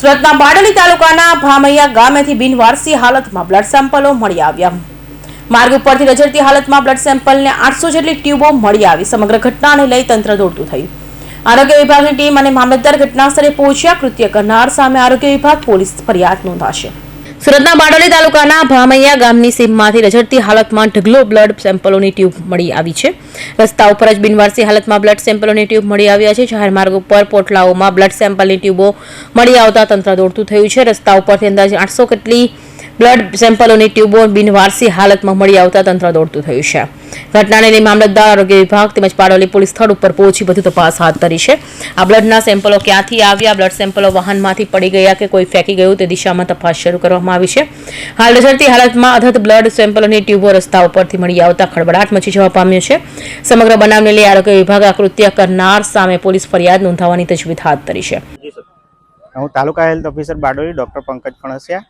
સુરતના બારડોલી તાલુકાના ભામૈયા ગામેથી બિનવારસી હાલતમાં બ્લડ સેમ્પલો મળી આવ્યા. માર્ગ ઉપરથી રજડતી હાલતમાં બ્લડ સેમ્પલને આઠસો જેટલી ટ્યુબો મળી આવી. સમગ્ર ઘટનાને લઈ તંત્ર દોડતું થયું. આરોગ્ય વિભાગની ટીમ અને મામલતદાર ઘટનાસ્થળે પહોંચ્યા. કૃત્ય કરનાર સામે આરોગ્ય વિભાગ, પોલીસ ફરિયાદ નોંધાશે. સુરતના બારડોલી તાલુકાના ભામૈયા ગામની સીમમાંથી રઝળતી હાલતમાં ઢગલો બ્લડ સેમ્પલોની ટ્યુબ મળી આવી છે. રસ્તા ઉપર જ બિનવારસી હાલતમાં બ્લડ સેમ્પલોની ટ્યુબ મળી આવ્યા છે. જાહેર માર્ગ ઉપર પોટલાઓમાં બ્લડ સેમ્પલની ટ્યુબો મળી આવતા તંત્ર દોડતું થયું છે. રસ્તા ઉપરથી અંદાજે આઠસો કેટલી બ્લડ સેમ્પલોની ટ્યુબો બિનવારસી હાલતમાં મળી આવતા તંત્ર દોડતું થયું છે. ઘટનાને લઈ મામલતદાર આરોગ્ય વિભાગ તેમજ પાડોલી પોલીસ સ્થળ ઉપર પહોંચી વધુ તપાસ હાથ ધરી છે. આ બ્લડના સેમ્પલો ક્યાંથી આવ્યા બ્લડ સેમ્પલો વાહનમાંથી પડી ગયા કે કોઈ ફેંકી ગયું તે દિશામાં તપાસ શરૂ કરવામાં આવી છે. હાલ રઝળતી હાલતમાં અધત બ્લડ સેમ્પલોની ટ્યુબો રસ્તા ઉપરથી મળી આવતા ખળબડાટ મચી જવા પામ્યો છે. સમગ્ર બનાવને લઈ આરોગ્ય વિભાગ આ કૃત્ય કરનાર સામે પોલીસ ફરિયાદ નોંધાવવાની તજવીજ હાથ ધરી છે. હું taluka health officer Bardoli doctor Pankaj Phansiya.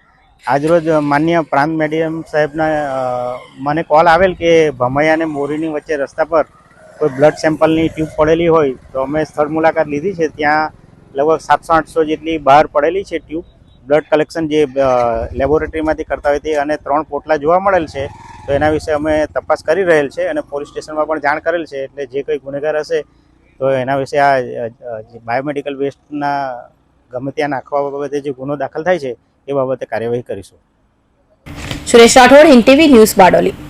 આજરોજ માન્ય પ્રાંત મેડિયમ સાહેબના મને કોલ આવેલ કે ભમૈયા અને મોરીની વચ્ચે રસ્તા પર કોઈ બ્લડ સેમ્પલની ટ્યુબ પડેલી હોય તો અમે સ્થળ મુલાકાત લીધી છે. ત્યાં લગભગ સાતસો આઠસો જેટલી બહાર પડેલી છે ટ્યુબ બ્લડ કલેક્શન જે લેબોરેટરીમાંથી કરતા હોય તે અને ત્રણ પોટલા જોવા મળેલ છે. તો એના વિશે અમે તપાસ કરી રહેલ છે અને પોલીસ સ્ટેશનમાં પણ જાણ કરેલ છે. એટલે જે કોઈ ગુનેગાર હશે તો એના વિશે આ બાયોમેડિકલ વેસ્ટના ગમે ત્યાં નાખવા બાબતે જે ગુનો દાખલ થાય છે એ બાબતે કાર્યવાહી કરીશું. સુરેશ રાઠોડ ઇન્ટીવી ટીવી ન્યૂઝ બારડોલી.